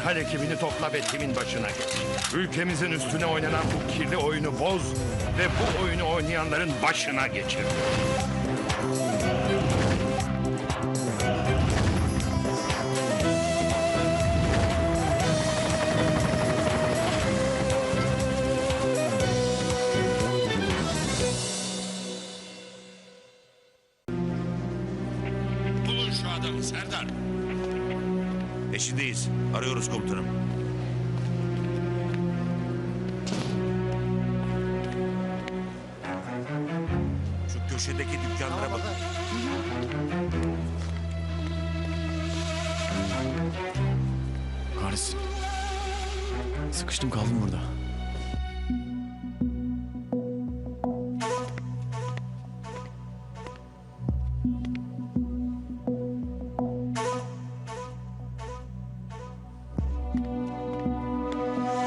Derhal ekibini topla ve timin başına geç. Ülkemizin üstüne oynanan bu kirli oyunu boz ve bu oyunu oynayanların başına geçir. Sıkıştım kaldım burada.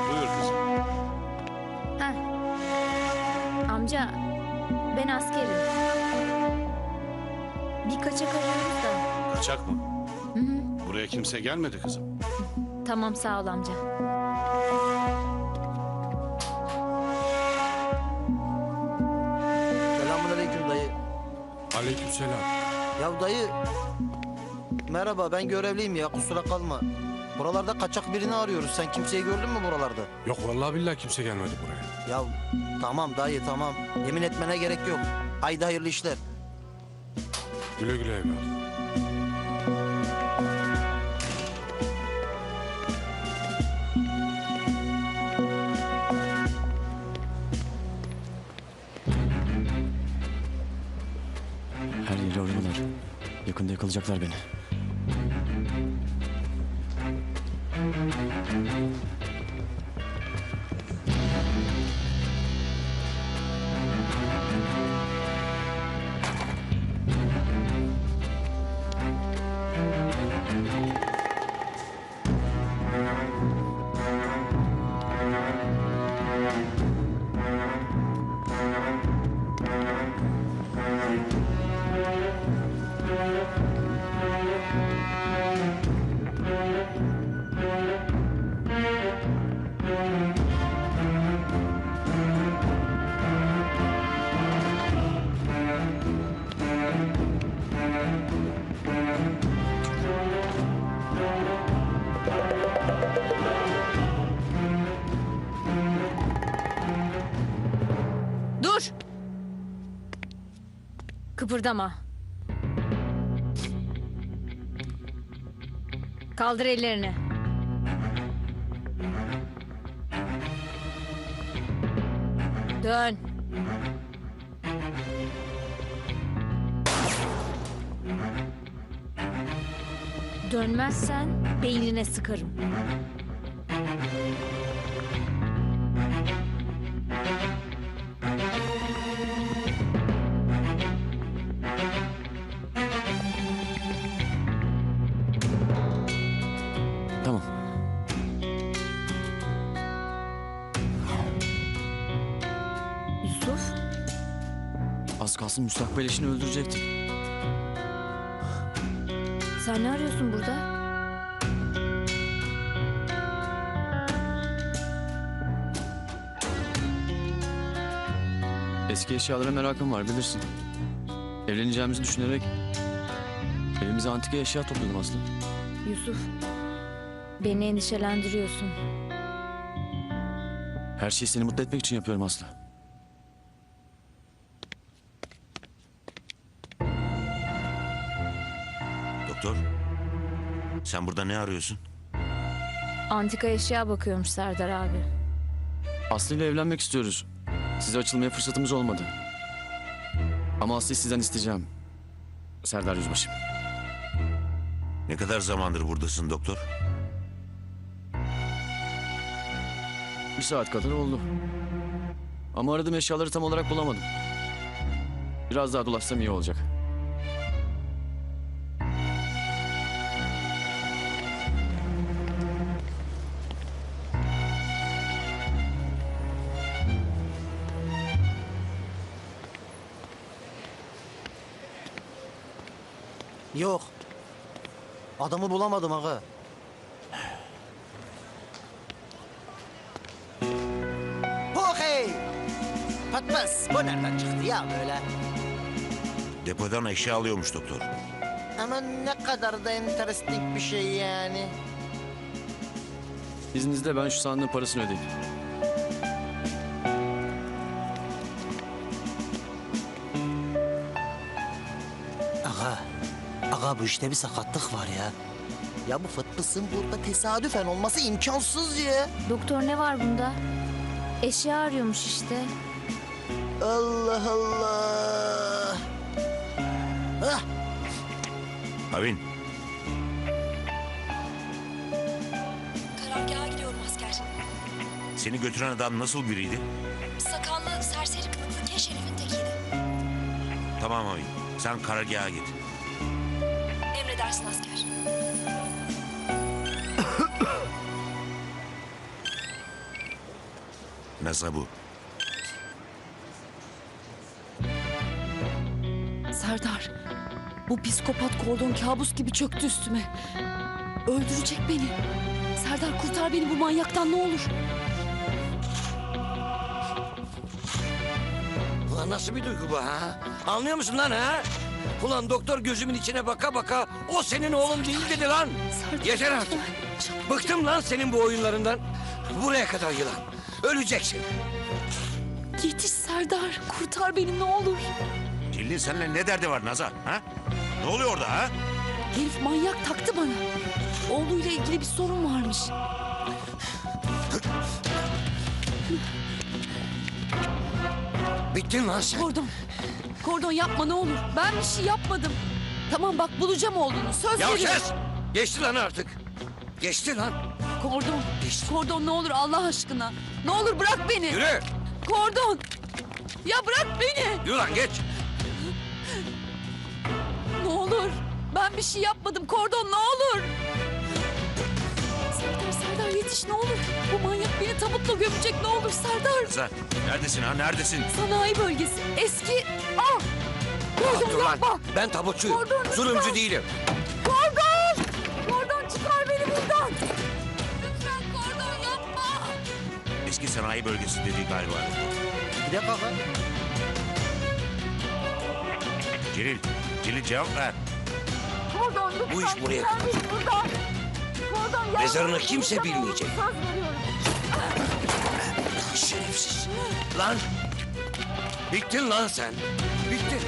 Buyur kızım. Heh. Amca, ben askerim. Bir kaçak arıyoruz da. Kaçak mı? Buraya kimse gelmedi kızım. Tamam sağ ol amca. Selamünaleyküm dayı. Aleykümselam. Ya dayı merhaba ben görevliyim ya kusura kalma. Buralarda kaçak birini arıyoruz. Sen kimseyi gördün mü buralarda? Yok vallahi billahi kimse gelmedi buraya. Ya tamam dayı tamam. Yemin etmene gerek yok. Haydi hayırlı işler. Güle güle evladım. Yakalayacaklar beni. Kıpırdama. Kaldır ellerini. Dön. Dönmezsen beynine sıkarım. Az kalsın müstakbel eşini öldürecektim. sen ne arıyorsun burada? Eski eşyalara merakım var bilirsin. Evleneceğimizi düşünerek evimize antika eşya topladım Aslı. Yusuf, beni endişelendiriyorsun. Her şeyi seni mutlu etmek için yapıyorum Aslı. Burada ne arıyorsun? Antika eşya bakıyormuş Serdar abi. Aslı ile evlenmek istiyoruz. Size açılmaya fırsatımız olmadı. Ama Aslı'yı sizden isteyeceğim. Serdar Yüzbaşım. Ne kadar zamandır buradasın doktor? Bir saat kadar oldu. Ama aradığım eşyaları tam olarak bulamadım. Biraz daha dolaşsam iyi olacak. Yok. Adamı bulamadım aga. Okey. Patmaz. Bu nereden çıktı ya böyle? Depodan eşya alıyormuş doktor. Ama ne kadar da enteresting bir şey yani. İzninizle ben şu sandığın parasını ödeyeyim. Aga aga bu işte bir sakatlık var ya. Ya bu fıtpısın burada tesadüfen olması imkansız ya. Doktor ne var bunda? Eşya arıyormuş işte. Allah Allah. Hah, Havin, Karargaha gidiyorum asker. seni götüren adam nasıl biriydi? Sakallı, serseri kılıklı keş herifin tekiydi. Tamam Havin, sen karargaha git. Emredersin asker. Nasıl bu? Serdar, bu psikopat kordon kabus gibi çöktü üstüme. Öldürecek beni. Serdar kurtar beni bu manyaktan ne olur. Ulan nasıl bir duygu bu ha? Anlıyor musun lan ha? Ulan doktor gözümün içine baka baka o senin oğlun değil dedi lan. Serdar, Yeter artık. Bıktım lan senin bu oyunlarından. Buraya kadar yılan. Öleceksin. Yetiş Serdar, kurtar beni ne olur. Cillin seninle ne derdi var Nazar? Ha? Ne oluyor orada ha? Herif manyak taktı bana. Oğluyla ilgili bir sorun varmış. Bittin lan sen. Kordon, kordon yapma ne olur. Ben bir şey yapmadım. Tamam bak bulacağım oğlunu. Söz Ya veriyorum. kes! Geçti lan artık. Geçti lan. Kordon, kordon ne olur Allah aşkına. Ne olur bırak beni. Yürü. Kordon. Ya bırak beni. Yürü lan geç. Ne olur. Ben bir şey yapmadım. Kordon ne olur. Manyak beni tabutla gömecek ne olur Serdar. Nazar, neredesin ha? Neredesin? Sanayi bölgesi. Eski... Ah! Kordon Dur lan. yapma. Ben tabutçuyum. Lütfen. Zulümcü değilim. Kordon! Kordon çıkar beni buradan. Lütfen kordon yapma. Eski sanayi bölgesi dediği galiba. bir dakika aga. Celil, Celil cevap ver. Kordon lütfen. Bu iş buraya çıkar beni buradan. Mezarını kimse bilmeyecek. Şerefsiz. Lan. Bittin lan sen. Bittin.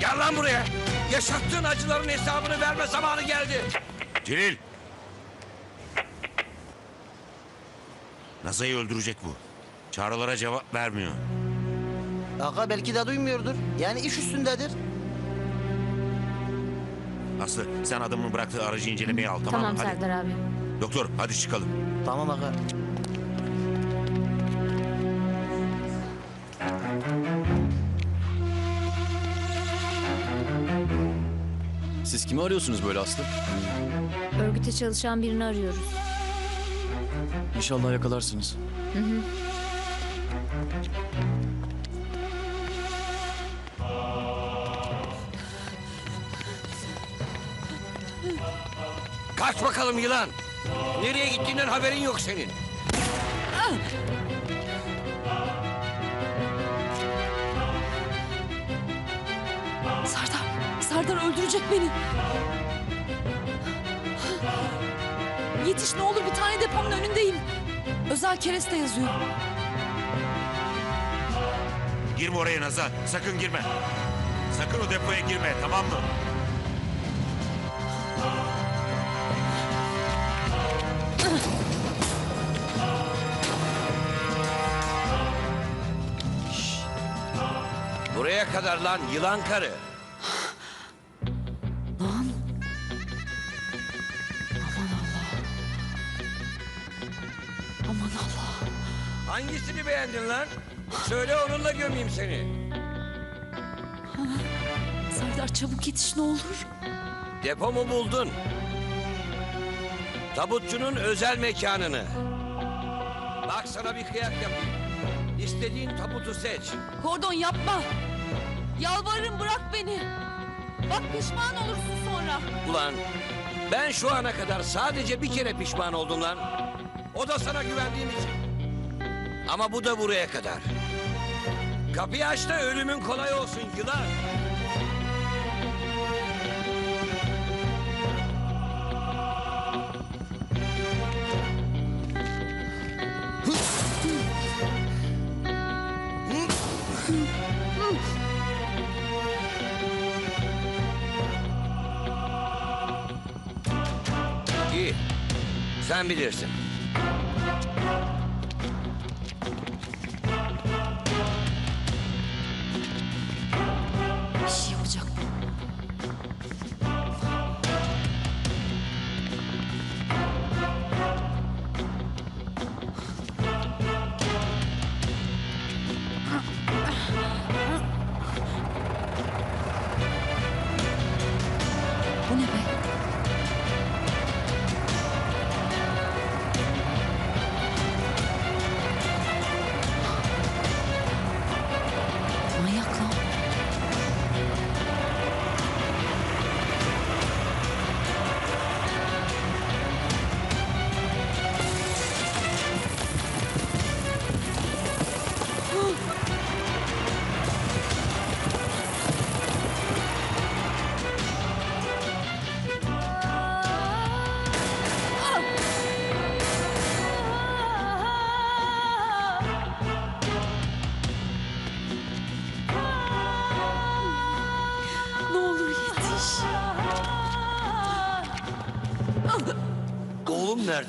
Gel lan buraya. Yaşattığın acıların hesabını verme zamanı geldi. Celil! Naza'yı öldürecek bu. Çağrılara cevap vermiyor. Aga belki de duymuyordur. Yani iş üstündedir. Aslı sen adamın bıraktığı aracı incelemeye al tamam, Tamam, mı? Hadi. Serdar abi. Doktor hadi çıkalım. Tamam aga. Siz kimi arıyorsunuz böyle Aslı? Örgüte çalışan birini arıyoruz. İnşallah yakalarsınız. Kaç bakalım yılan. Nereye gittiğinden haberin yok senin. Serdar, Serdar öldürecek beni. Yetiş ne olur bir tane deponun önündeyim. Özel kereste yazıyor. Girme oraya Nazar. Sakın girme. Sakın o depoya girme tamam mı? Buraya kadar lan yılan karı. Lan. Aman Allah. Aman Allah. Hangisini beğendin lan? Söyle onunla gömeyim seni. Serdar çabuk yetiş ne olur. Depomu buldun. Tabutçunun özel mekanını. Bak sana bir kıyak yapayım. İstediğin tabutu seç. Kordon yapma. Yalvarırım bırak beni. Bak pişman olursun sonra. Ulan ben şu ana kadar sadece bir kere pişman oldum lan. O da sana güvendiğim için. Ama bu da buraya kadar. Kapıyı aç da ölümün kolay olsun yılan. Sen bilirsin.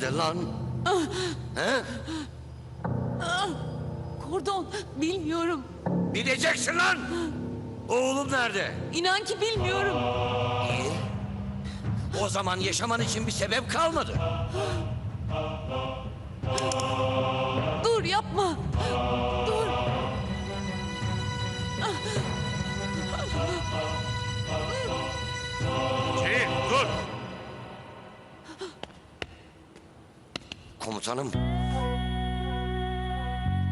Nerede lan? He? Kordon bilmiyorum. Bileceksin lan! Oğlum nerede? İnan ki bilmiyorum. İyi. O zaman yaşaman için bir sebep kalmadı. Dur yapma. Komutanım,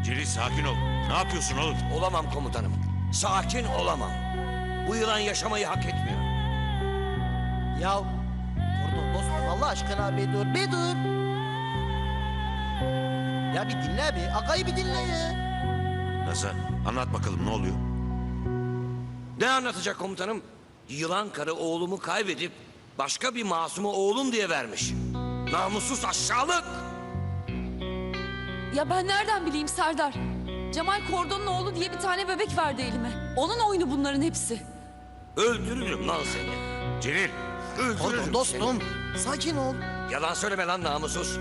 Celil sakin ol. Ne yapıyorsun oğlum? olamam komutanım. Sakin olamam. Bu yılan yaşamayı hak etmiyor. Ya Kordon dostum Allah aşkına bir dur bir dur. Ya bir dinle bir. Agayı bir dinle ya. Nazan anlat bakalım ne oluyor? Ne anlatacak komutanım? Yılan karı oğlumu kaybedip başka bir masumu oğlum diye vermiş. Namussuz aşağılık. Ya ben nereden bileyim Serdar? Cemal Kordon'un oğlu diye bir tane bebek verdi elime. Onun oyunu bunların hepsi. Öldürürüm lan seni. Celil Öldürürüm Kordon seni. dostum. Sakin ol. Yalan söyleme lan namussuz.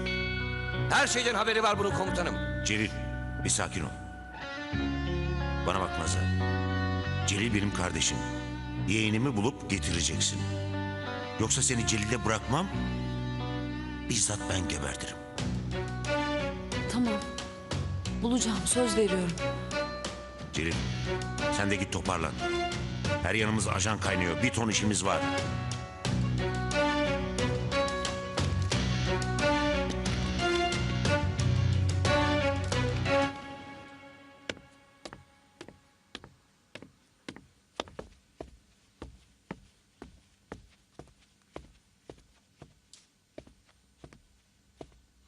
Her şeyden haberi var bunun komutanım. Celil bir sakin ol. Bana bak Nazan. Celil benim kardeşim. Yeğenimi bulup getireceksin. Yoksa seni Celil'e bırakmam. Bizzat ben gebertirim. Tamam. Bulacağım söz veriyorum. Celil sen de git toparlan. Her yanımız ajan kaynıyor. Bir ton işimiz var.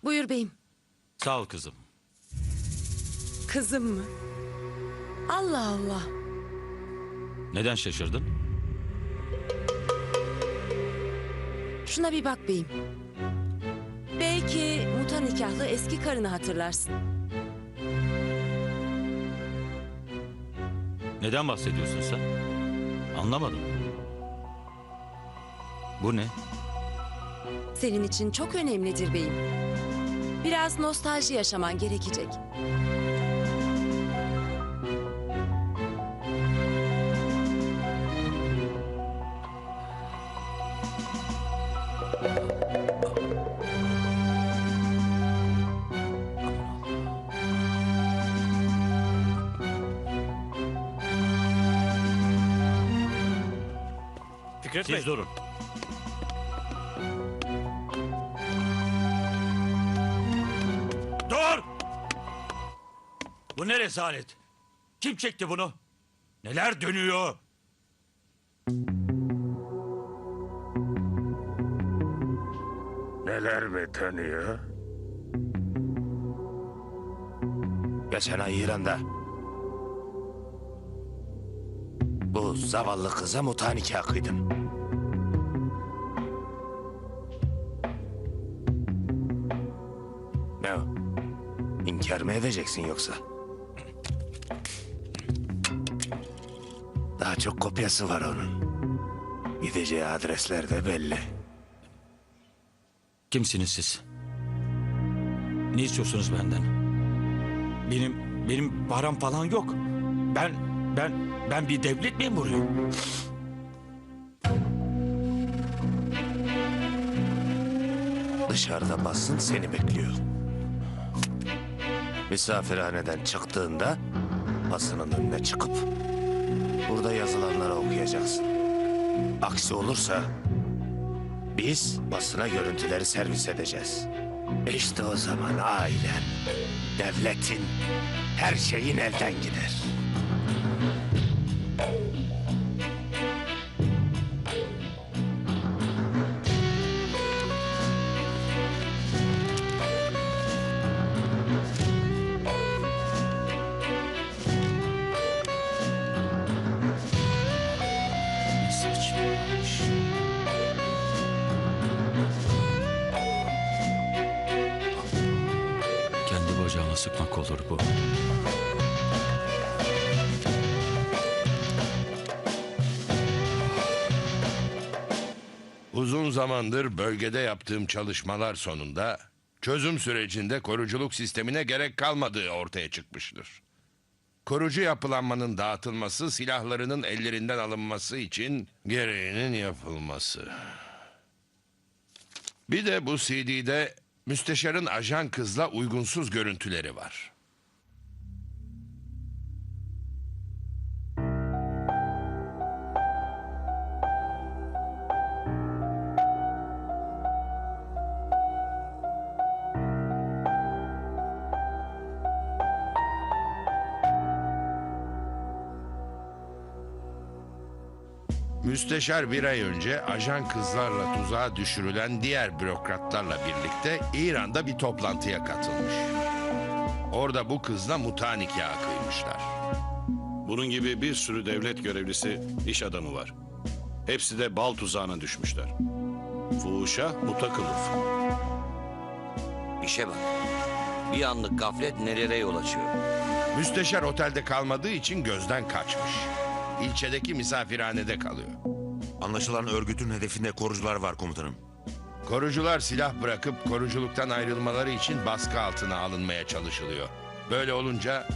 Buyur beyim. Sağ ol kızım. Kızım mı? Allah Allah. Neden şaşırdın? Şuna bir bak beyim. Belki muta nikahlı eski karını hatırlarsın. Neden bahsediyorsun sen? Anlamadım. Bu ne? Senin için çok önemlidir beyim. Biraz nostalji yaşaman gerekecek. Siz durun. Bu ne rezalet? Kim çekti bunu? Neler dönüyor? Neler mi tanıyor? Geçen ay İran'da bu zavallı kıza muta nikah kıydım. Ne o? İnkar mı edeceksin yoksa? Daha çok kopyası var onun. Gideceği adresler de belli. Kimsiniz siz? Ne istiyorsunuz benden? Benim benim param falan yok. Ben ben ben bir devlet memuruyum. Dışarıda basın seni bekliyor. Misafirhaneden çıktığında basının önüne çıkıp burada yazılanları okuyacaksın. Aksi olursa biz basına görüntüleri servis edeceğiz. İşte o zaman ailen, devletin, her şeyin elden gider. Kendi bacağıma sıkmak olur bu. Uzun zamandır bölgede yaptığım çalışmalar sonunda çözüm sürecinde koruculuk sistemine gerek kalmadığı ortaya çıkmıştır. Korucu yapılanmanın dağıtılması, silahlarının ellerinden alınması için gereğinin yapılması. Bir de bu CD'de müsteşarın ajan kızla uygunsuz görüntüleri var. Müsteşar bir ay önce ajan kızlarla tuzağa düşürülen diğer bürokratlarla birlikte İran'da bir toplantıya katılmış. Orada bu kızla muta nikahı kıymışlar. Bunun gibi bir sürü devlet görevlisi, iş adamı var. Hepsi de bal tuzağına düşmüşler. Fuhuşa muta kılıf. İşe bak. Bir anlık gaflet nelere yol açıyor. Müsteşar otelde kalmadığı için gözden kaçmış. İlçedeki misafirhanede kalıyor. Anlaşılan örgütün hedefinde korucular var komutanım. Korucular silah bırakıp koruculuktan ayrılmaları için baskı altına alınmaya çalışılıyor. Böyle olunca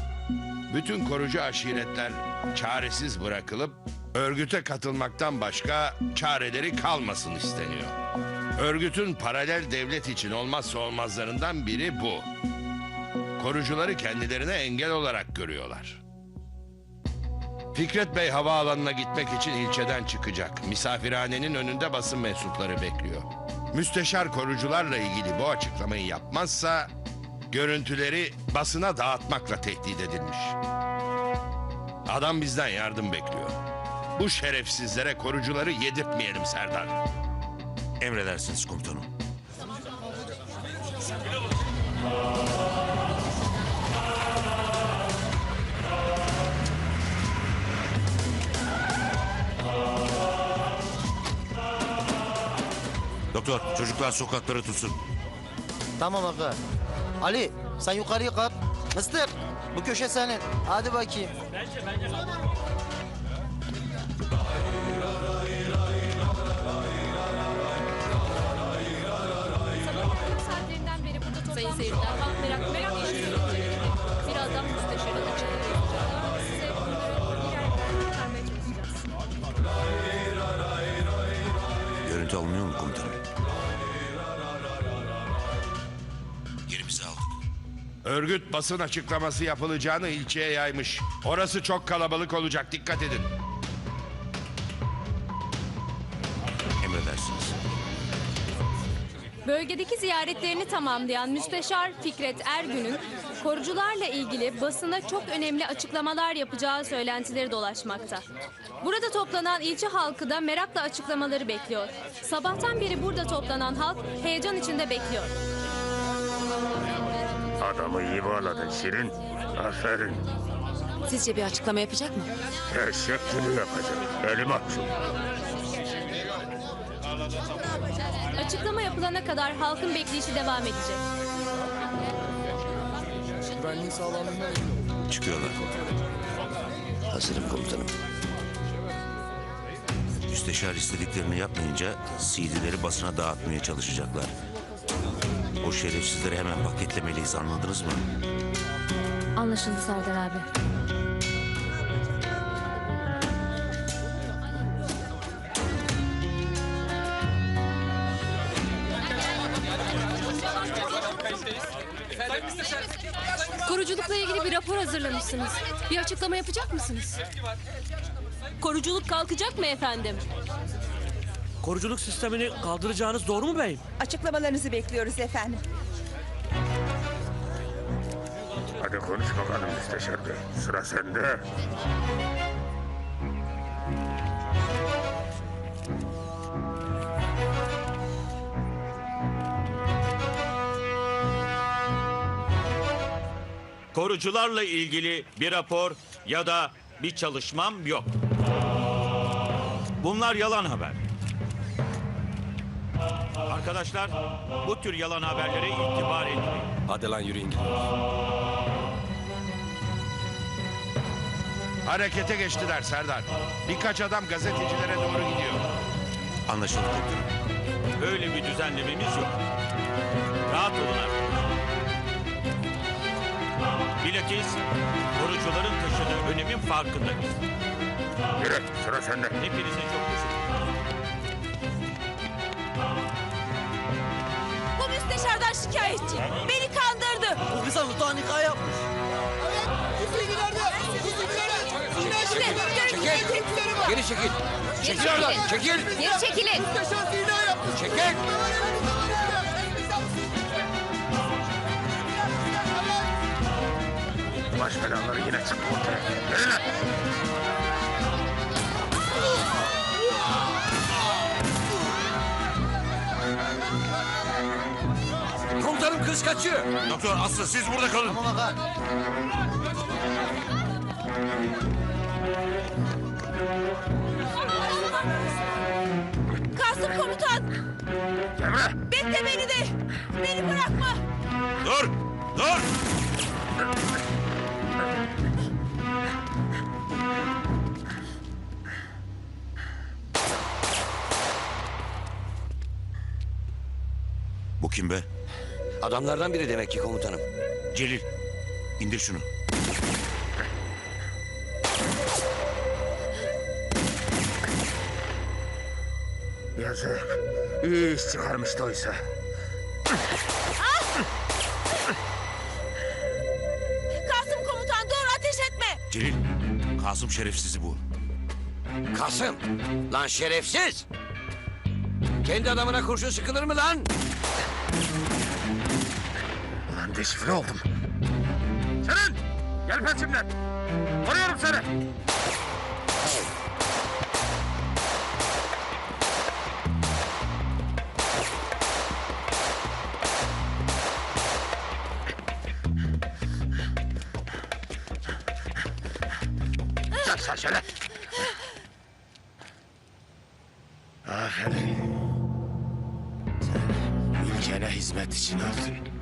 bütün korucu aşiretler çaresiz bırakılıp örgüte katılmaktan başka çareleri kalmasın isteniyor. Örgütün paralel devlet için olmazsa olmazlarından biri bu. Korucuları kendilerine engel olarak görüyorlar. Fikret Bey havaalanına gitmek için ilçeden çıkacak. Misafirhanenin önünde basın mensupları bekliyor. Müsteşar korucularla ilgili bu açıklamayı yapmazsa görüntüleri basına dağıtmakla tehdit edilmiş. Adam bizden yardım bekliyor. Bu şerefsizlere korucuları yedirtmeyelim Serdar. Emredersiniz komutanım. Doktor, çocuklar sokakları tutsun. Tamam aga. Ali sen yukarıya kap. Mıstık bu köşe senin. Hadi bakayım. burada toplanan Sayın seyirciler, Örgüt basın açıklaması yapılacağını ilçeye yaymış. Orası çok kalabalık olacak dikkat edin. Emredersiniz. Bölgedeki ziyaretlerini tamamlayan Müsteşar Fikret Ergün'ün korucularla ilgili basına çok önemli açıklamalar yapacağı söylentileri dolaşmakta. Burada toplanan ilçe halkı da merakla açıklamaları bekliyor. Sabahtan beri burada toplanan halk heyecan içinde bekliyor. Adamı iyi bağladın Şirin. Aferin. Sizce bir açıklama yapacak mı? Teşekkür yapacak. Elim açık. Açıklama yapılana kadar halkın bekleyişi devam edecek. Çıkıyorlar. Hazırım komutanım. Müsteşar istediklerini yapmayınca CD'leri basına dağıtmaya çalışacaklar. O şerefsizleri hemen paketlemeliyiz anladınız mı? Anlaşıldı Serdar abi. Koruculukla ilgili bir rapor hazırlamışsınız. Bir açıklama yapacak mısınız? Koruculuk kalkacak mı efendim? Koruculuk sistemini kaldıracağınız doğru mu beyim? Açıklamalarınızı bekliyoruz efendim. Hadi konuş bakalım müsteşar bey. Sıra sende. Korucularla ilgili bir rapor ya da bir çalışmam yok. Bunlar yalan haber. Arkadaşlar bu tür yalan haberlere itibar etmeyin. Hadi lan yürüyün gidin. Harekete geçtiler Serdar. Birkaç adam gazetecilere doğru gidiyor. Anlaşıldı komutanım. Böyle bir düzenlememiz yok. Rahat olun arkadaşlar. Bilakis korucuların taşıdığı önemin farkındayız. Yürü sıra sende. Hepinize çok teşekkür ederim. Müsteşardan şikayetçi. Beni kandırdı. Bu kıza mutanika yapmış. Çekil. Geri çekil. Çekil oradan. Çekil. Geri çekilin. Çekil. Baş belaları yine çıktı ortaya. Yürü lan. Kız kaçıyor. Doktor Aslı siz burada kalın. Kasım komutan. Cemre. Bekle beni de. Beni bırakma. Dur! Dur! Bu kim be? Adamlardan biri demek ki komutanım. Celil. İndir şunu. Yazık. İyi iş çıkarmıştı oysa. Kasım komutan dur ateş etme. Celil. Kasım şerefsizi bu. Kasım. Lan şerefsiz. Kendi adamına kurşun sıkılır mı lan? Deşifre oldum. Senin! Gel peşimden. Koruyorum seni. Gel sen şöyle. Aferin. Sen ülkene hizmet için öldün.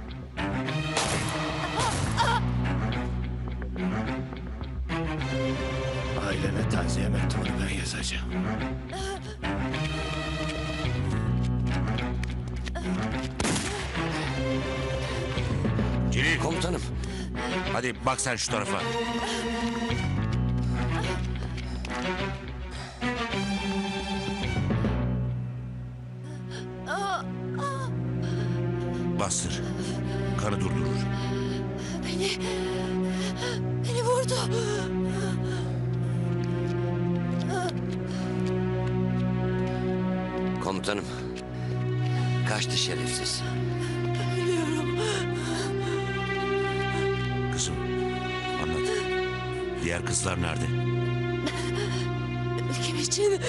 Ailene taziye mektubunu ben yazacağım. Celil. Komutanım. Hadi bak sen şu tarafa. Bastır. Diğer kızlar nerede? Ülkem için...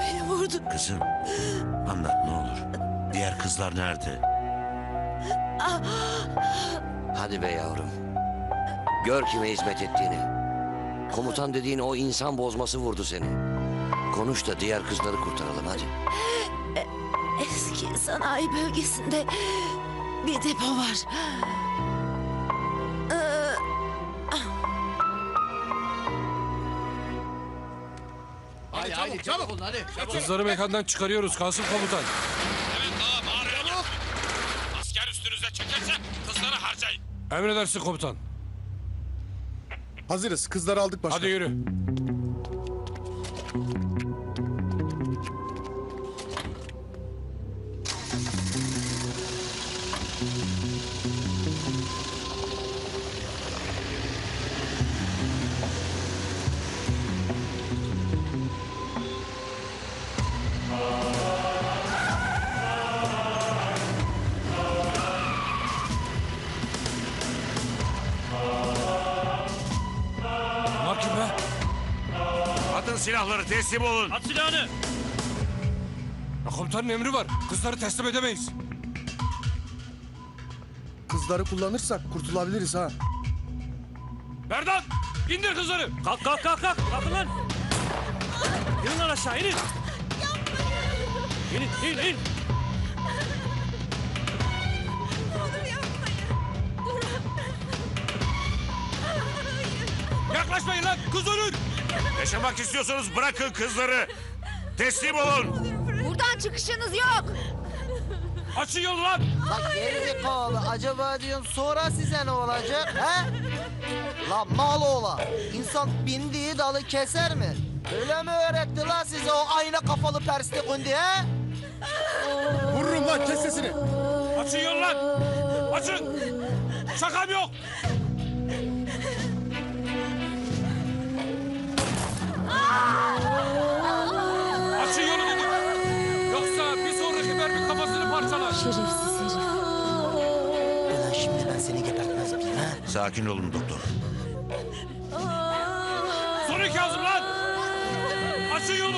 Beni vurdu. Kızım. Anlat ne olur. Diğer kızlar nerede? Hadi be yavrum. Gör kime hizmet ettiğini. Komutan dediğin o insan bozması vurdu seni. Konuş da diğer kızları kurtaralım hadi. Eski sanayi bölgesinde bir depo var. Ee, Kızları mekandan çıkarıyoruz Kasım komutan. Asker üstünüze çekerse kızları harcayın. Emredersin komutan. Hazırız. Kızları aldık başkan. Hadi yürü. Silahları teslim olun. At silahını. Ya komutanın emri var. Kızları teslim edemeyiz. Kızları kullanırsak kurtulabiliriz ha. Berdan! indir kızları. Kalk kalk kalk kalk. Kalkın lan. İnin lan aşağı inin. İnin in in. Yaklaşmayın lan. Kız ölür. Yaşamak istiyorsanız bırakın kızları. Teslim olun. buradan çıkışınız yok. Açın yolu lan. Bak gerizekalı acaba diyorsun sonra size ne olacak he? Lan mal oğla insan bindiği dalı keser mi? Öyle mi öğretti lan size o ayna kafalı persli kundi he? Vururum lan kes sesini. Açın yolu lan. Açın. Şakam yok. Açın yolu dedim. Yoksa bir sonraki mermi kafasını parçalar. Şerefsiz herif. Ulan şimdi ben seni gebertmez miyim he? Sakin olun doktor. Son iki adım lan. Açın yolu.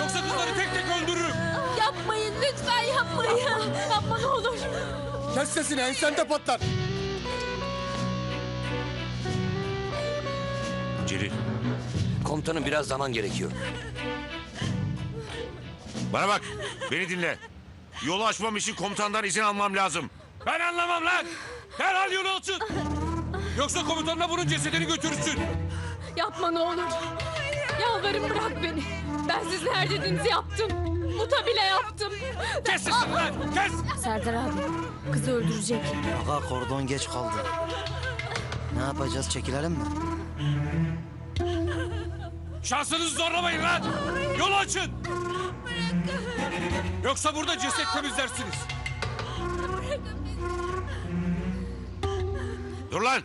Yoksa kızları tek tek öldürürüm. Yapmayın lütfen yapmayın. Yapma ne olur. Kes sesini ensende patlar. Celil Komutanım biraz zaman gerekiyor. bana bak. Beni dinle. Yolu açmam için komutandan izin almam lazım. Ben anlamam lan. Derhal yolu açın. Yoksa komutanına bunun cesedini götürürsün. Yapma ne olur. Yalvarırım bırak beni. Ben sizin her dediğinizi yaptım. Muta bile yaptım. Kes sesini lan. Kes. Serdar abi kızı öldürecek. Aga kordon geç kaldı. Ne yapacağız çekilelim mi? Şansınızı zorlamayın lan. Yolu açın. Yoksa burada ceset temizlersiniz. Dur lan.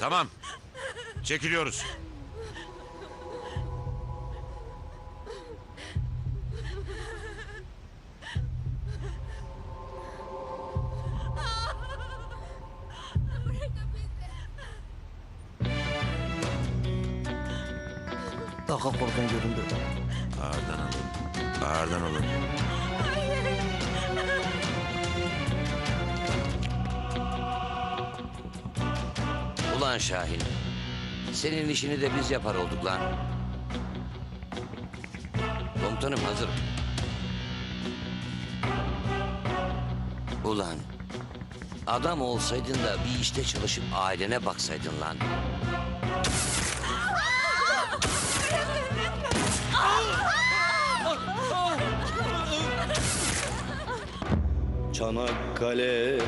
Tamam. Çekiliyoruz. Aga kordon göründü. Ağırdan alın. Ağırdan alın. Ulan Şahin. Senin işini de biz yapar olduk lan. Komutanım hazır. Ulan. Adam olsaydın da bir işte çalışıp ailene baksaydın lan. Çanakkale